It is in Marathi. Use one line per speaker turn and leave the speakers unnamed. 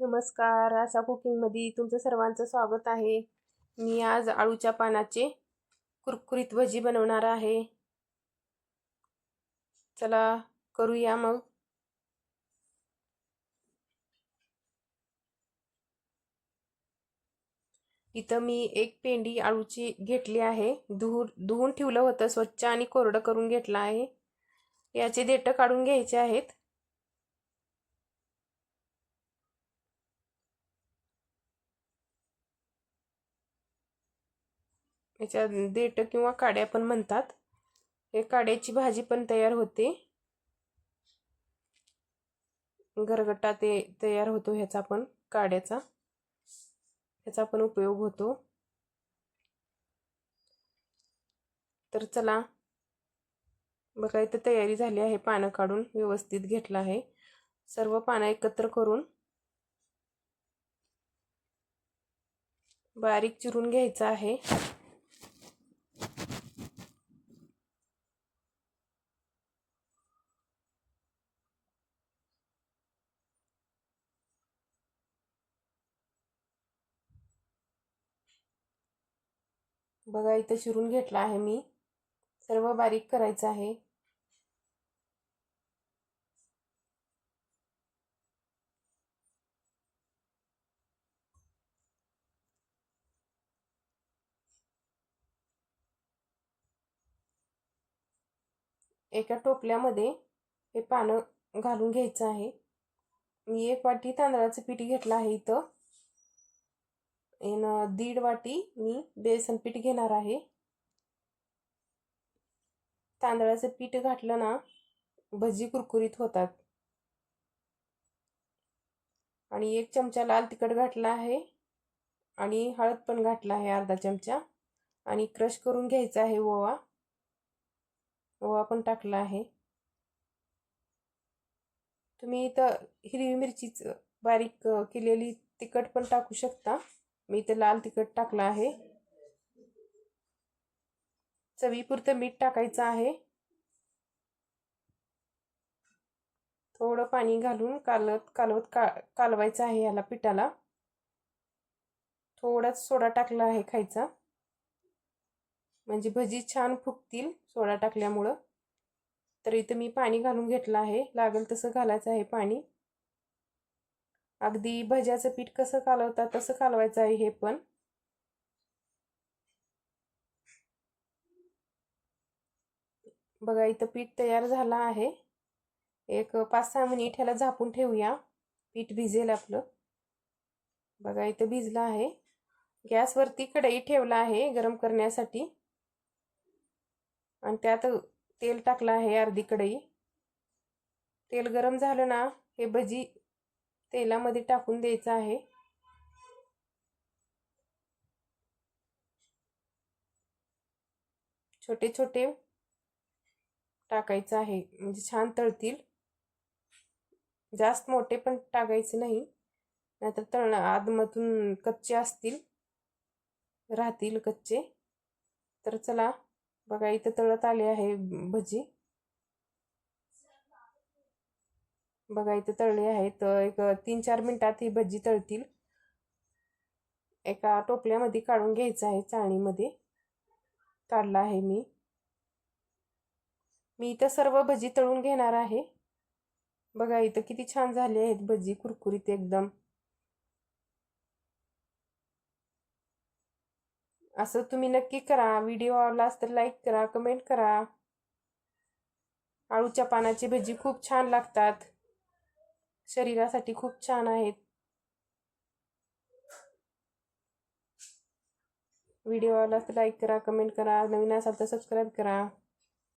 नमस्कार. आशा कुकिंगमध्ये तुमचं सर्वांचं स्वागत आहे. मी आज आळूच्या पानाचे कुरकुरीत भजी बनवणार आहे. चला करूया मग. इथं मी एक पेंडी आळूची घेतली आहे. धुवू धुवून ठेवलं होतं. स्वच्छ आणि कोरडं करून घेतलं आहे. याचे देठं काढून घ्यायचे आहेत. याच्या देठ किंवा काड्या पण म्हणतात. हे काड्याची भाजी पण तयार होते. घरगट्टा ते तयार होतो ह्याचा पण काड्याचा. ह्याचा पण उपयोग होतो. तर चला बघा इथं तयारी झाली आहे पानं काढून व्यवस्थित घेतलं आहे. सर्व पानं एकत्र करून बारीक चिरून घ्यायचं आहे. बघा इथं चिरून घेतला आहे मी. सर्व बारीक करायचं आहे. एका टोपल्यामध्ये हे पानं घालून घ्यायचं आहे. मी एक वाटी तांदळाचं पीठ घेतलं आहे इथं. इन दीड वाटी मी बेसन पीठ घेणार आहे. तांदळाचं पीठ घातलं ना भजी कुरकुरीत होतात. आणि एक चमचा लाल तिखट घातला आहे आणि हळद पण घातला आहे अर्धा चमचा. आणि क्रश करून घ्यायचा आहे ओवा. ओवा पण टाकला आहे. तुम्ही इथं हिरवी मिरचीच बारीक केलेली तिखट पण टाकू शकता. मी इथं लाल तिखट टाकलं आहे. चवीपुरतं मीठ टाकायचं आहे. थोडं पाणी घालून कालत कालवत का कालवायचं आहे याला पिठाला. थोडाच सोडा टाकला आहे खायचा. म्हणजे भजी छान फुगतील सोडा टाकल्यामुळं. तर इथं मी पाणी घालून घेतलं आहे. लागेल तसं घालायचं आहे पाणी. अगदी भज्याचं पीठ कसं कालवतात तसं कालवायचं आहे हे पण. बघा इथं पीठ तयार झालं आहे. एक पाच सहा मिनिट ह्याला झापून ठेवूया. पीठ भिजेल आपलं. बघा इथं भिजलं आहे. गॅसवरती कढई ठेवला आहे गरम करण्यासाठी. आणि त्यात तेल टाकलं आहे अर्धी कढई. तेल गरम झालं ना हे भजी तेलामध्ये टाकून द्यायचं आहे. छोटे छोटे टाकायचं आहे. म्हणजे छान तळतील. जास्त मोठे पण टाकायचे नाही. नाहीतर तळणं आदमधून कच्चे असतील. राहतील कच्चे. तर चला बघा इथं तळत आले आहे भजी. बघा इथं तळले आहेत. एक तीन चार मिनटात ही भजी तळतील. एका टोपल्यामध्ये काढून घ्यायचं आहे चाळणीमध्ये. काढला आहे मी. मी इथं सर्व भजी तळून घेणार आहे. बघा इथं किती छान झाली आहेत भजी कुरकुरीत एकदम. असं तुम्ही नक्की करा. व्हिडिओ आवडला तर लाईक करा कमेंट करा. आळूच्या पानाची भजी खूप छान लागतात. शरीरासाठी खूप छान आहेत. व्हिडिओ आवडला तर लाईक करा कमेंट करा नवीन असाल तर सबस्क्राईब करा.